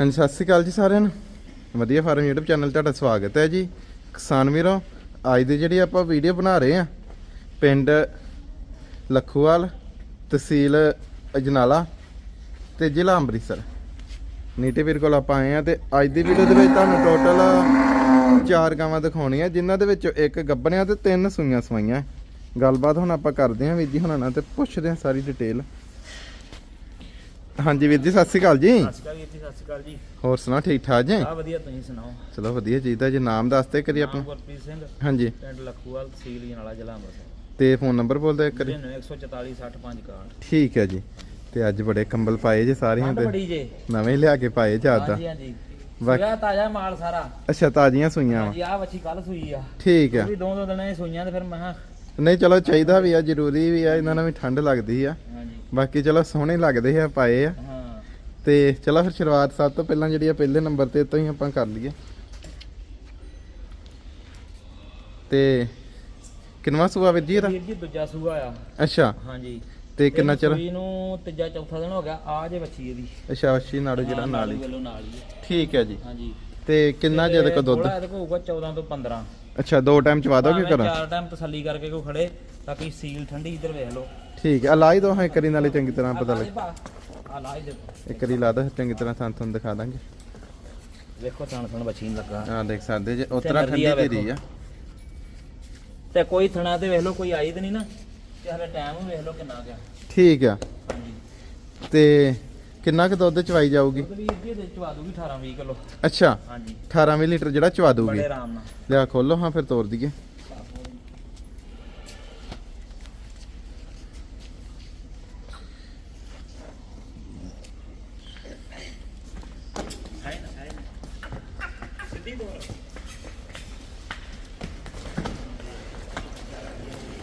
ਹਾਂਜੀ, ਸਤਿ ਸ਼੍ਰੀ ਅਕਾਲ ਜੀ ਸਾਰਿਆਂ ਨੂੰ। ਵਧੀਆ ਫਾਰਮ YouTube ਚੈਨਲ ਤੁਹਾਡਾ ਸਵਾਗਤ ਹੈ ਜੀ। ਕਿਸਾਨ ਵੀਰੋ, ਅੱਜ ਦੀ ਜਿਹੜੀ ਆਪਾਂ ਵੀਡੀਓ ਬਣਾ ਰਹੇ ਆ ਪਿੰਡ ਲਖੂਵਾਲ, ਤਹਿਸੀਲ ਅਜਨਾਲਾ ਤੇ ਜ਼ਿਲ੍ਹਾ ਅੰਮ੍ਰਿਤਸਰ। ਨੀਟੇ ਵੀਰ ਕੋਲ ਆਪਾਂ ਆਏ ਆ ਤੇ ਅੱਜ ਦੀ ਵੀਡੀਓ ਦੇ ਵਿੱਚ ਤੁਹਾਨੂੰ ਟੋਟਲ ਚਾਰ ਗਾਵਾਂ ਦਿਖਾਉਣੀਆਂ, ਜਿਨ੍ਹਾਂ ਦੇ ਵਿੱਚੋਂ ਇੱਕ ਗੱਬਣਿਆ ਤੇ ਤਿੰਨ ਸੂਈਆਂ ਸਵਾਈਆਂ। ਗੱਲਬਾਤ ਹੁਣ ਆਪਾਂ ਕਰਦੇ ਹਾਂ ਵੀਰ ਜੀ ਹੁਣਾਂ ਨਾਲ ਤੇ ਪੁੱਛਦੇ ਹਾਂ ਸਾਰੀ ਡਿਟੇਲ ਹਾਂਜੀ ਵੀਰ ਜੀ ਸਤਿ ਸ਼੍ਰੀ ਅਕਾਲ ਜੀ। ਸਤਿ ਸ਼੍ਰੀ ਅਕਾਲ ਵੀਰ ਜੀ ਸਤਿ ਸ਼੍ਰੀ ਅਕਾਲ ਜੀ। ਹੋਰ ਸੁਣਾ ਠੀਕ ਠਾਕ ਜੀ? ਆ ਵਧੀਆ ਤੁਸੀਂ ਸੁਣਾਓ? ਚਲੋ ਵਧੀਆ ਚਾਹੀਦਾ ਜੀ ਨਾਮ ਦੱਸਦੇ ਕਰੀ ਆਪਣਾ। ਗੁਰਪ੍ਰੀਤ ਸਿੰਘ ਹਾਂਜੀ। ਪਿੰਡ ਲਖੂਵਾਲ ਤਹਿਸੀਲ ਜਨਾਲਾ ਜ਼ਿਲ੍ਹਾ ਅੰਮ੍ਰਿਤਸਰ। ਤੇ ਫੋਨ ਨੰਬਰ ਬੋਲ ਕਰੀ 144 60 61 ਠੀਕ ਹੈ ਜੀ। ਤੇ ਅੱਜ ਬੜੇ ਕੰਬਲ ਪਾਏ ਜੇ ਸਾਰਿਆਂ ਜੇ। ਨਵੇਂ ਲਿਆ ਕੇ ਪਾਏ ਜ਼ਿਆਦਾ ਹਾਂਜੀ ਹਾਂਜੀ। ਬਾਕੀ- ਤਾਜ਼ਾ ਮਾਲ ਸਾਰਾ। ਅੱਛਾ ਤਾਜ਼ੀਆਂ ਸੂਈਆਂ ਹਾਂਜੀ ਆ ਵੱਛੀ ਕੱਲ ਸੂਈ ਆ। ਠੀਕ ਆ ਵੀ ਦੋ ਦੋ ਦਿਨਾਂ ਦੀ ਸੂਈਆਂ ਤੇ ਫਿਰ ਮੈਂ ਨਹੀਂ ਚਲੋ ਚਾਹੀਦਾ ਵੀ ਆ ਜ਼ਰੂਰੀ ਵੀ ਆ ਇਹਨਾਂ ਨਾਲ ਵੀ ਠੰਡ ਲੱਗਦੀ ਆ। ਹਾਂਜੀ। ਬਾਕੀ ਚਲੋ ਸੋਹਣੇ ਲੱਗਦੇ ਆ ਪਾਏ ਆ। ਹਾਂ। ਤੇ ਚਲੋ ਫਿਰ ਸ਼ੁਰੂਆਤ ਸਭ ਤੋਂ ਪਹਿਲਾਂ ਜਿਹੜੀ ਆ ਪਹਿਲੇ ਨੰਬਰ ਤੇ ਤੋਂ ਹੀ ਆਪਾਂ ਕਰ ਲਈਏ। ਤੇ ਕਿੰਨਵਾ ਸੂਆ ਵੀਰ ਜੀ ਇਹਦਾ? ਵੀਰ ਜੀ ਦੂਜਾ ਸੂਆ ਆ। ਅੱਛਾ। ਹਾਂਜੀ। ਤੇ ਕਿੰਨਾ ਚਿਰ? ਸੂਈ ਨੂੰ ਤੀਜਾ ਚੌਥਾ ਦਿਨ ਹੋ ਗਿਆ ਆ ਜੇ ਵੱਛੀ ਇਹਦੀ। ਅੱਛਾ ਅੱਛੀ ਨਾੜੂ ਜਿਹੜਾ ਨਾਲ ਹੀ। ਵੱਲੋਂ ਨਾਲ ਹੀ ਹੈ। ਠੀਕ ਹੈ ਜੀ। ਹਾਂਜੀ। ਤੇ ਕਿੰਨਾ ਜਿਹਦੇ ਕੋ ਦੁੱਧ? ਥੋੜ੍ਹਾ ਇਹਦੇ ਕੋਲ ਹੋਊਗਾ 14 ਤੋਂ 15 ਅੱਛਾ ਦੋ ਟਾਈਮ ਚਵਾ ਦੋਗੇ ਭਾਵੇਂ ਕਰਾਂ ਚਾਰ ਟਾਈਮ ਤਸੱਲੀ ਕਰਕੇ ਕੋ ਖੜੇ ਤਾਂ ਕਿ ਸੀਲ ਠੰਡੀ ਇੱਧਰ ਵੇਖ ਲਓ। ਠੀਕ ਹੈ ਲਾਈ ਦੋ ਹਾਂ ਇੱਕ ਵਾਰੀ ਨਾਲੇ ਚੰਗੀ ਤਰ੍ਹਾਂ ਪਤਾ ਲੱਗ ਆ ਲਾਈ ਦੇ ਇੱਕ ਵਾਰੀ ਲਾ ਦੋ ਚੰਗੀ ਤਰ੍ਹਾਂ ਥਾਂ ਤੁਹਾਨੂੰ ਦਿਖਾ ਦਾਂਗੇ। ਵੇਖੋ ਥਣ ਥਣ ਬੱਚੀ ਨੂੰ ਲੱਗਾ। ਆ ਦੇਖ ਸਕਦੇ ਜੇ ਉਤਰਾ ਠੰਡੀ ਆ ਵੇਖੋ। ਆ। ਤੇ ਕੋਈ ਥਣਾ ਤੇ ਵੇਖ ਲਓ ਕੋਈ ਆਈ ਤੇ ਨਹੀਂ ਨਾ। ਤੇ ਹਲੇ ਟਾਈਮ ਵੇਖ ਲਓ ਕਿੰਨਾ ਗਿਆ। ਠੀਕ ਆ। ਹਾਂਜੀ। ਤੇ ਕਿੰਨਾ ਕੁ ਦੁੱਧ ਚਵਾਈ ਜਾਊਗੀ? ਦੁੱਧ ਵੀਰ ਜੀ ਚਵਾ ਦੂਗੀ 18 20 ਕਿਲੋ। ਅੱਛਾ ਹਾਂਜੀ। 18 ਮਿਲੀ ਲੀਟਰ ਜਿਹੜਾ ਚਵਾ ਦੂਗੀ ਬੜੇ ਆਰਾਮ ਨਾਲ। ਲਿਆ ਖੋਲੋ ਹਾਂ ਫਿਰ ਤੋੜ ਦਈਏ।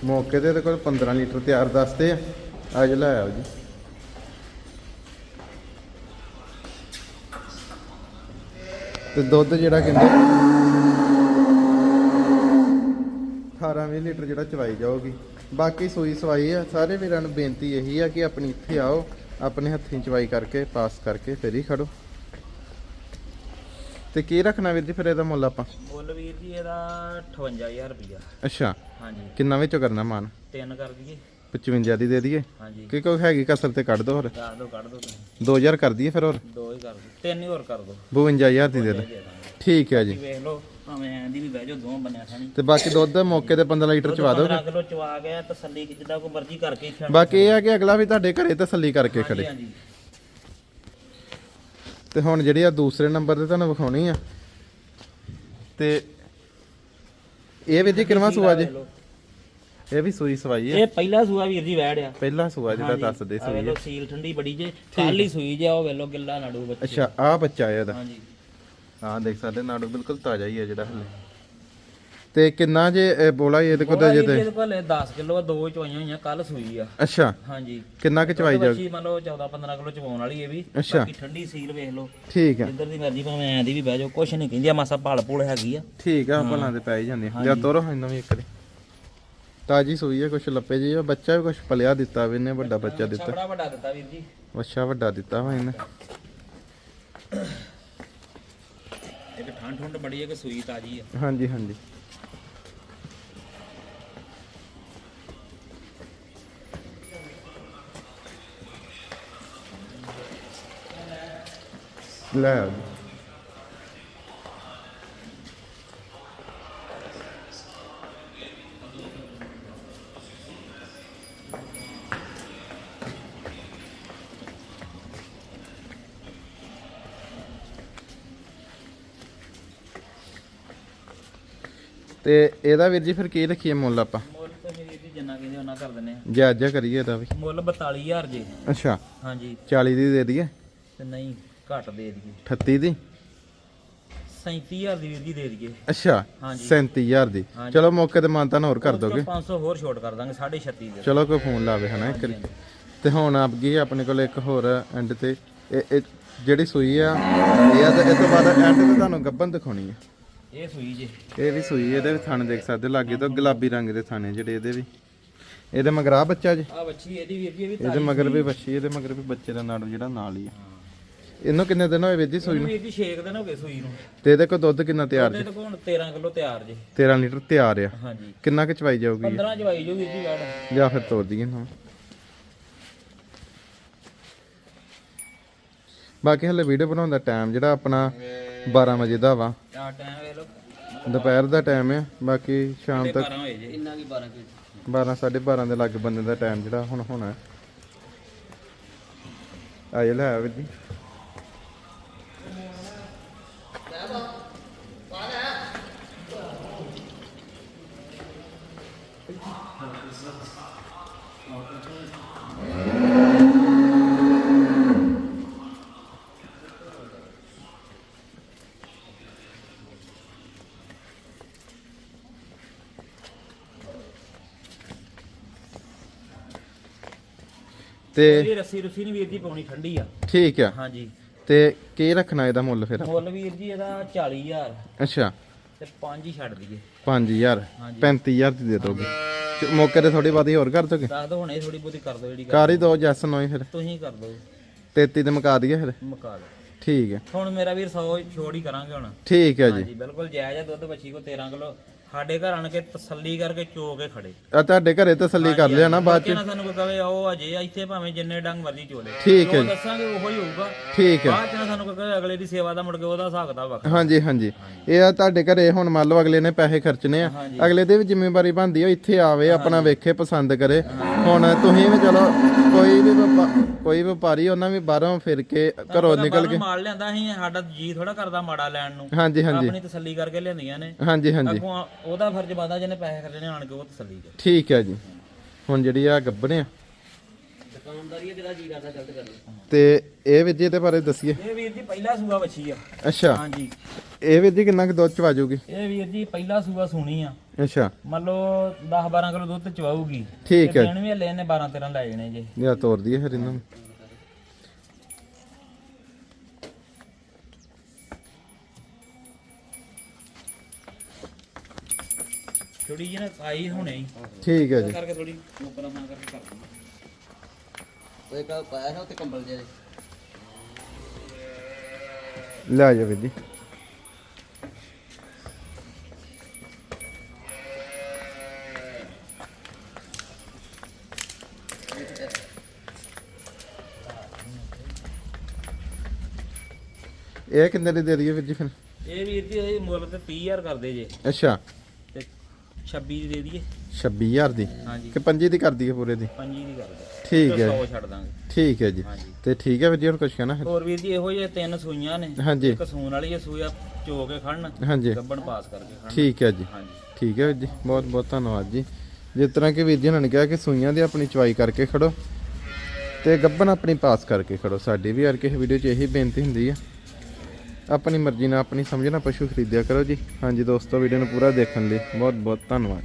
ਮੌਕੇ ਤੇ ਇਹਦੇ ਕੋਲ 15 ਲੀਟਰ ਤਿਆਰ ਦੱਸਦੇ ਆ। ਅੱਜ ਲੈ ਆਓ ਜੀ। ਤੇ ਦੁੱਧ ਜਿਹੜਾ ਕਹਿੰਦੇ 18 20 ਲੀਟਰ ਜਿਹੜਾ ਚਵਾਈ ਜਾਊਗੀ। ਬਾਕੀ ਸੂਈ ਸਵਾਈ ਆ ਸਾਰੇ ਵੀਰਾਂ ਨੂੰ ਬੇਨਤੀ ਇਹੀ ਆ ਕਿ ਆਪਣੀ ਇੱਥੇ ਆਓ ਆਪਣੇ ਹੱਥੀਂ ਚਵਾਈ ਕਰਕੇ ਪਾਸ ਕਰਕੇ ਫਿਰ ਹੀ ਖੜੋ। ਤੇ ਕੀ ਰੱਖਣਾ ਵੀਰ ਜੀ ਫਿਰ ਇਹਦਾ ਮੁੱਲ ਆਪਾਂ? ਮੁੱਲ ਵੀਰ ਜੀ ਇਹਦਾ 58000 ਰੁਪਇਆ ਅੱਛਾ। ਹਾਂਜੀ। ਕਿੰਨਾ ਵਿੱਚੋਂ ਕਰਨਾ ਮਾਨ? ਤਿੰਨ ਕਰ ਦਈਏ। 55 ਦੀ ਦੇ ਦਈਏ। ਹਾਂਜੀ। ਕਿ ਕੋਈ ਹੈਗੀ ਕਸਰ ਤੇ ਕੱਢ ਦੋ ਹੋਰ। ਕਰ ਦੋ ਕੱਢ ਦੋ ਤੁਸੀਂ। 2000 ਕਰ ਦਈਏ ਫਿਰ ਹੋਰ। ਦੋ ਹੀ ਕਰ ਦੋ। ਤਿੰਨ ਹੀ ਹੋਰ ਕਰ ਦੋ। 52000 ਦੀ ਦੇ ਦੇ। ਦੇ। ਠੀਕ ਹੈ ਜੀ। ਵੇਖ ਲਓ ਭਾਵੇਂ ਐਂ ਦੀ ਵੀ ਬਹਿ ਜਾਓ ਦੋਵਾਂ ਬੰਨਿਆਂ ਥਾਣੀ ਤੇ ਬਾਕੀ ਦੁੱਧ ਮੌਕੇ ਤੇ 15 ਲੀਟਰ ਚਵਾ ਦੋਗੇ 15 ਕਿਲੋ ਚਵਾ ਗਿਆ ਤਸੱਲੀ ਜਿੱਦਾਂ ਕੋਈ ਮਰਜ਼ੀ ਕਰਕੇ ਇੱਥੇ ਬਾਕੀ ਇਹ ਆ ਕਿ ਅਗਲਾ ਵੀ ਤੁਹਾਡੇ ਘਰੇ ਤਸੱਲੀ ਕਰਕੇ ਖੜੇ। ਹਾਂਜੀ। ਤੇ ਹੁਣ ਜਿਹੜੀ ਆ ਦੂਸਰੇ ਨੰਬਰ ਤੇ ਤੁਹਾਨੂੰ ਵਿਖਾਉਣੀ ਆ। ਤੇ ਇਹ ਵੀ ਜੀ ਕਿੰਨਵਾ ਸੂਆ ਜੀ। ਇਹ ਵੀ ਸੂਈ ਸਵਾਈ ਆ? ਇਹ ਪਹਿਲਾ ਸੂਆ ਵੀਰ ਜੀ ਵੈੜ ਆ। ਪਹਿਲਾ ਸੂਆ ਜਿਹੜਾ ਦੱਸਦੇ ਆ ਸੂਈ ਵੇਲੋ ਆ। ਸੀਲ ਠੰਡੀ ਬੜੀ ਜੇ ਕੱਲ ਹੀ ਸੂਈ ਜੇ ਉਹ ਵੇਲੋ ਗਿੱਲਾ ਨਾੜੂ ਬੱਚੇ। ਅੱਛਾ ਆ ਬੱਚਾ ਆ ਇਹਦਾ। ਹਾਂਜੀ। ਹਾਂ ਦੇਖ ਸਕਦੇ ਨਾੜੂ ਬਿਲਕੁਲ ਤਾਜ਼ਾ ਹੀ ਆ ਜਿਹੜਾ ਹਲੇ। ਤੇ ਕਿੰਨਾ ਜੇ ਇਹ ਬੋਲਾ ਜੀ ਇਹਦੇ ਕੋਲ ਤਾਂ ਜੇ ਤੇ? ਇਹਦੇ ਕੋਲ 10 ਕਿਲੋ ਦੋ ਚਵਾਈਆਂ ਹੋਈਆਂ ਕੱਲ ਸੂਈ ਆ। ਅੱਛਾ। ਹਾਂਜੀ। ਕਿੰਨਾ ਕੁ ਚਵਾਈ ਜਾਊਗੀ ਬੱਚੀ ਮੰਨ ਲਓ 14 15 ਕਿਲੋ ਚਵਾਉਣ ਵਾਲੀ ਇਹ ਵੀ। ਬਾਕੀ ਠੰਡੀ ਸੀਲ ਵੇਖ ਲਓ। ਠੀਕ ਆ। ਜਿੱਧਰ ਦੀ ਮਰਜ਼ੀ ਭਾਵੇਂ ਐਂ ਦੀ ਵੀ ਬਹਿ ਜਾਓ ਕੁਛ ਨਹੀਂ ਕਹਿੰਦੀ ਆ ਮਾਸਾ ਭਾਲ ਭੂਲ ਹੈਗੀ ਆ। ਠੀਕ ਆ ਭਲਾਂ ਦੇ ਪੈ ਹੀ ਜਾਂਦੇ ਜਾਂ ਤੋਰੋ ਇਹਨਾਂ ਵੀ ਇੱਕ ਦੇ ਤਾਜੀ ਸੂਈ ਆ ਕੁਛ ਲੱਪੇ ਜੀ ਆ। ਬੱਚਾ ਵੀ ਕੁਛ ਪਲਿਆ ਦਿੱਤਾ ਵੀ ਇਹਨੇ ਵੱਡਾ ਬੱਚਾ ਦਿੱਤਾ। ਬੜਾ ਵੱਡਾ ਦਿੱਤਾ ਵੀਰ ਜੀ। ਅੱਛਾ ਵੱਡਾ ਦਿੱਤਾ ਵਾ ਇਹਨੇ। ਇੱਕ ਠੰਡ ਠੰਡ ਬੜੀ ਹੈ ਕਿ ਸੂਈ ਤਾਜੀ ਆ। ਹਾਂਜੀ ਹਾਂਜੀ। ਲੈ ਆ ਜੀ। ਤੇ ਇਹਦਾ ਵੀਰ ਜੀ ਫਿਰ ਕੀ ਰੱਖੀਏ ਮੁੱਲ ਆਪਾਂ? ਮੁੱਲ ਤਾਂ ਵੀਰ ਜੀ ਜਿੰਨਾ ਕਹਿੰਦੇ ਉਹਨਾਂ ਕਰ ਦਿੰਦੇ ਆ। ਜਾਇਜ਼ਾ ਕਰੀਏ ਇਹਦਾ ਵੀ। ਮੁੱਲ 42000 ਜੀ। ਅੱਛਾ। ਹਾਂਜੀ। 40 ਦੀ ਦੇ ਦਈਏ? ਤੇ ਨਹੀਂ ਘੱਟ ਦੇ ਦਈਏ। 38 ਦੀ? 37000 ਦੀ ਵੀਰ ਜੀ ਦੇ ਦਈਏ। ਅੱਛਾ ਹਾਂਜੀ। 37000 ਦੀ। ਹਾਂਜੀ। ਚਲੋ ਮੌਕੇ ਤੇ ਮਾਨਤਾ ਹੋਰ ਕਰ ਦੋਗੇ। 500 ਹੋਰ ਛੋਟ ਕਰ ਦਾਂਗੇ 36 ਦੇ। ਚਲੋ ਕੋਈ ਫੋਨ ਲਾਵੇ ਹਨਾ ਇੱਕ ਵਾਰੀ। ਤੇ ਹੁਣ ਆਪ ਗਈ ਆਪਣੇ ਕੋਲ ਇੱਕ ਹੋਰ ਐਂਡ ਤੇ। ਇਹ ਇਹ ਜਿਹੜੀ ਸੂਈ ਆ ਇਹ ਆ ਤੇ ਇਹ ਤੋਂ ਬਾਅਦ ਐਂਡ ਤੇ ਤੁਹਾਨੂੰ ਗੱਬਨ ਦਿਖਾਉਣੀ ਆ। ਇਹ ਸੂਈ ਜੇ। ਇਹ ਵੀ ਸੂਈ ਇਹਦੇ ਵੀ ਥਣ ਦੇਖ ਸਕਦੇ ਲਾਗੇ ਤੋਂ ਗੁਲਾਬੀ ਰੰਗ ਦੇ ਥਾਣੇ ਜਿਹੜੇ ਇਹਦੇ ਵੀ। ਇਹਦੇ ਮਗਰ ਆ ਬੱਚਾ ਜੀ। ਆ ਬੱਚੀ ਇਹਦੀ ਜੀ ਇਹ ਵੀ ਇਹਦੇ ਮਗਰ ਵੀ ਬੱਚੀ ਇਹਦੇ ਮਗਰ ਵੀ ਬੱਚੇ ਦਾ ਨਾੜੂ ਜਿਹੜਾ ਨਾਲ ਹੀ ਆ। ਇਹਨੂੰ ਕਿੰਨੇ ਦਿਨ ਹੋਏ ਵੀਰ ਜੀ ਸੂਈ ਨੂੰ? ਜੀ 6 ਦਿਨ ਹੋ ਗਏ ਸੂਈ ਨੂੰ। ਤੇ ਇਹਦੇ ਕੋਲ ਦੁੱਧ ਕਿੰਨਾ ਤਿਆਰ ਜੀ? ਤੋਂ ਹੁਣ 13 ਕਿਲੋ ਤਿਆਰ ਜੇ। 13 ਲੀਟਰ ਤਿਆਰ ਆ। ਹਾਂਜੀ। ਕਿੰਨਾ ਕੁ ਚਵਾਈ ਜਾਊਗੀ? 15 ਜਵਾਈ ਜੋ ਵੀਰ ਜੀ ਵੜ ਜਾਂ ਫਿਰ ਤੋੜ ਦਈਏ ਨਾ। ਬਾਕੀ ਹਲੇ ਵੀਡੀਓ ਬਣਾਉਣ ਦਾ ਟਾਈਮ ਜਿਹੜਾ ਆਪਣਾ 12 ਵਜੇ ਦਾ ਵਾ। ਆ ਟਾਈਮ ਵੇਖ ਲਓ। ਦੁਪਹਿਰ ਦਾ ਟਾਈਮ ਆ ਬਾਕੀ ਸ਼ਾਮ ਤੱਕ 12 ਹੋਏ ਜੇ। ਇੰਨਾ ਕੀ 12 ਕਿ 12 12:30 ਦੇ ਲੱਗ ਬੰਦੇ ਦਾ ਟਾਈਮ ਜਿਹੜਾ ਹੁਣ ਹੋਣਾ। ਹੈ। ਆਏ ਲੈ ਆ ਵੀਰ ਜੀ। ਤੇ ਇਹਦੀ ਰੱਸੀ ਰੁੱਸੀ ਨਹੀਂ ਵੀਰ ਜੀ ਪਾਉਣੀ ਠੰਡੀ ਆ। ਠੀਕ ਆ। ਹਾਂਜੀ। ਤੇ ਕੀ ਰੱਖਣਾ ਇਹਦਾ ਮੁੱਲ ਫਿਰ? ਮੁੱਲ ਵੀਰ ਜੀ ਇਹਦਾ 40000 ਅੱਛਾ। ਤੇ 5 ਹੀ ਛੱਡ ਦਈਏ। 5000 ਹਾਂਜੀ। 35000 ਦੀ ਦੇ ਦੋਗੇ। ਮੌਕੇ ਤੇ ਥੋੜੀ ਬਾਦੀ ਹੋਰ ਕਰ ਦੋਗੇ? ਦੱਸ ਦੋ ਹੁਣੇ ਥੋੜੀ ਬਹੁਤੀ ਕਰ ਦੋ ਜਿਹੜੀ ਕਰ ਹੀ ਦੋ ਜੈਸ ਨੋਈ ਫਿਰ। ਤੁਸੀਂ ਕਰ ਦੋ 33 ਤੇ ਮੁਕਾ ਦਈਏ ਫਿਰ? ਮੁਕਾ ਲਓ ਠੀਕ ਹੈ ਹੁਣ ਮੇਰਾ ਵੀਰ 100 ਛੋੜ ਹੀ ਕਰਾਂਗੇ ਹੁਣ। ਠੀਕ ਹੈ ਜੀ। ਹਾਂਜੀ ਬਿਲਕੁਲ ਜਾਇਜ਼ ਆ ਦੁੱਧ ਬੱਚੀ ਕੋ 13 ਕਿਲੋ ਸਾਡੇ ਘਰ ਆਣ ਕੇ ਤਸੱਲੀ ਕਰਕੇ ਚੋ ਕੇ ਖੜੇ। ਆ ਤੁਹਾਡੇ ਘਰੇ ਤਸੱਲੀ ਕਰ ਲਿਆ ਨਾ ਬਾਅਦ ਚ? ਨਾ ਸਾਨੂੰ ਕੋਈ ਕਵੇ ਉਹ ਅਜੇ ਇੱਥੇ ਭਾਵੇਂ ਜਿੰਨੇ ਡੰਗ ਮਰਜ਼ੀ ਚੋਲੇ। ਠੀਕ ਹੈ ਜੋ। ਦੱਸਾਂਗੇ ਉਹੋ ਹੀ ਹੋਊਗਾ। ਠੀਕ ਹੈ। ਬਾਅਦ ਚ ਨਾ ਸਾਨੂੰ ਕੋਈ ਕਵੇ ਅਗਲੇ ਦੀ ਸੇਵਾ ਦਾ ਮੁੜ ਕੇ ਉਹਦਾ ਹਿਸਾਬ ਕਿਤਾਬ ਵੱਖਰਾ। ਹਾਂਜੀ ਹਾਂਜੀ। ਇਹ ਆ ਤੁਹਾਡੇ ਘਰੇ ਹੁਣ ਮੰਨ ਲਓ ਅਗਲੇ ਨੇ ਪੈਸੇ ਖਰਚਣੇ ਆ। ਅਗਲੇ ਦੀ ਵੀ ਜ਼ਿੰਮੇਵਾਰੀ ਬਣਦੀ ਆ ਇੱਥੇ ਆਵੇ ਆਪਣਾ ਵੇਖੇ ਪਸੰਦ ਕਰੇ। ਹੁਣ ਤੁਸੀਂ ਵੀ ਚਲੋ ਕੋਈ ਵੀ ਵਪਾ- ਕੋਈ ਵਪਾਰੀ ਉਹਨਾਂ ਵੀ ਬਾਹਰੋਂ ਫਿਰ ਕੇ ਘਰੋਂ ਨਿਕਲ ਕੇ ਮਾਲ ਲਿਆਂਦਾ ਸੀ ਸਾਡਾ ਜੀ ਥੋੜਾ ਕਰਦਾ ਮਾੜਾ ਲੈਣ ਨੂੰ। ਹਾਂਜੀ ਹਾਂਜੀ। ਆਪਣੀ ਤਸੱਲੀ ਕਰਕੇ ਲਿਆਂਦੀਆਂ ਨੇ। ਹਾਂਜੀ ਹਾਂਜੀ। ਅੱਗੋਂ ਉਹਦਾ ਫਰਜ਼ ਬਣਦਾ ਜਿਹਨੇ ਪੈਸੇ ਖਰਚਣੇ ਆਣ ਕੇ ਉਹ ਤਸੱਲੀ ਕਰੇ। ਠੀਕ ਹੈ ਜੀ। ਹੁਣ ਜਿਹੜੀ ਆ ਗੱਬਣੇ ਆ ਦੁਕਾਨਦਾਰੀ ਕਿਹਦਾ ਜੀ ਕਰਦਾ ਗਲਤ ਕਰ ਤੇ ਇਹ ਵੀਰ ਜੀ ਇਹਦੇ ਬਾਰੇ ਦੱਸੀਏ। ਇਹ ਵੀਰ ਜੀ ਪਹਿਲਾ ਸੂਆ ਵੱਛੀ ਆ। ਅੱਛਾ। ਹਾਂਜੀ। ਇਹ ਵੀਰ ਜੀ ਕਿੰਨਾ ਕੁ ਦੁੱਧ ਚ ਵਾਜੂਗੀ ਇਹ ਵੀਰ ਜੀ ਪਹਿਲਾ ਸੂਆ ਸੁਣੀ ਆ। ਅੱਛਾ। ਮੰਨ ਲਓ 10 12 ਕਿਲੋ ਦੁੱਧ ਚਵਾਊਗੀ। ਠੀਕ ਹੈ। ਦਿਨ ਵੀ ਹਲੇ ਇਹਨੇ 12 13 ਲੈ ਜਾਣੇ ਜੇ। ਜਾਂ ਤੋੜ ਦਈਏ ਫਿਰ ਇਹਨਾਂ। ਨੂੰ ਥੋੜੀ ਜਿਹੀ ਨਾ ਆਈ ਹੁਣੇ। ਹੀ ਠੀਕ ਹੈ ਜੀ। ਕਰਕੇ ਥੋੜੀ ਉੱਪਰ ਮਾਂ ਕਰਕੇ ਕਰ ਦਿੰਦਾ ਪਾਇਆ ਉੱਤੇ ਕੰਬਲ ਲੈ ਜਾ ਵੀਰ ਜੀ। ਇਹ ਕਿੰਨੇ ਦੀ ਦੇ ਦਈਏ ਵੀਰ ਜੀ ਫਿਰ? ਇਹ ਵੀਰ ਜੀ ਇਹ ਮੁੱਲ ਤੇ 30000 ਕਰਦੇ ਜੇ। ਅੱਛਾ। 26 ਦੀ ਦੇ ਦਈਏ 26000 ਦੀ? ਹਾਂਜੀ। ਕਿ 25 ਦੀ ਕਰ ਦਈਏ ਪੂਰੇ ਦੀ? 25 ਦੀ ਕਰਦੇ ਠੀਕ ਹੈ 100 ਛੱਡ ਦਾਂਗੇ। ਠੀਕ ਹੈ ਜੀ। ਹਾਂਜੀ। ਤੇ ਠੀਕ ਹੈ ਵੀਰ ਜੀ ਹੁਣ ਕੁਝ ਕਹਿਣਾ ਫਿਰ ਹੋਰ ਵੀਰ ਜੀ ਇਹੋ ਜਿਹੇ ਤਿੰਨ ਸੂਈਆਂ ਨੇ। ਹਾਂਜੀ। ਇੱਕ ਸੂਣ ਵਾਲੀ ਹੈ ਸੂਆ ਚੋ ਕੇ ਖੜਨ ਹਾਂਜੀ। ਗੱਬਣ ਪਾਸ ਕਰਕੇ ਖੜਨ। ਠੀਕ ਹੈ ਜੀ। ਹਾਂਜੀ। ਠੀਕ ਹੈ ਵੀਰ ਜੀ ਬਹੁਤ ਬਹੁਤ ਧੰਨਵਾਦ ਜੀ। ਜਿਸ ਤਰ੍ਹਾਂ ਕਿ ਵੀਰ ਜੀ ਉਹਨਾਂ ਨੇ ਕਿਹਾ ਕਿ ਸੂਈਆਂ ਦੀ ਆਪਣੀ ਚਵਾਈ ਕਰਕੇ ਖੜੋ ਤੇ ਗੱਬਨ ਆਪਣੀ ਪਾਸ ਕਰਕੇ ਖੜੋ। ਸਾਡੀ ਵੀ ਹਰ ਕਿਸੇ ਵੀਡੀਓ 'ਚ ਇਹੀ ਬੇਨਤੀ ਹੁੰਦੀ ਹੈ ਆਪਣੀ ਮਰਜ਼ੀ ਨਾਲ ਆਪਣੀ ਸਮਝ ਨਾਲ ਪਸ਼ੂ ਖਰੀਦਿਆ ਕਰੋ ਜੀ। ਹਾਂਜੀ ਦੋਸਤੋ ਵੀਡੀਓ ਨੂੰ ਪੂਰਾ ਦੇਖਣ ਲਈ ਬਹੁਤ ਬਹੁਤ ਧੰਨਵਾਦ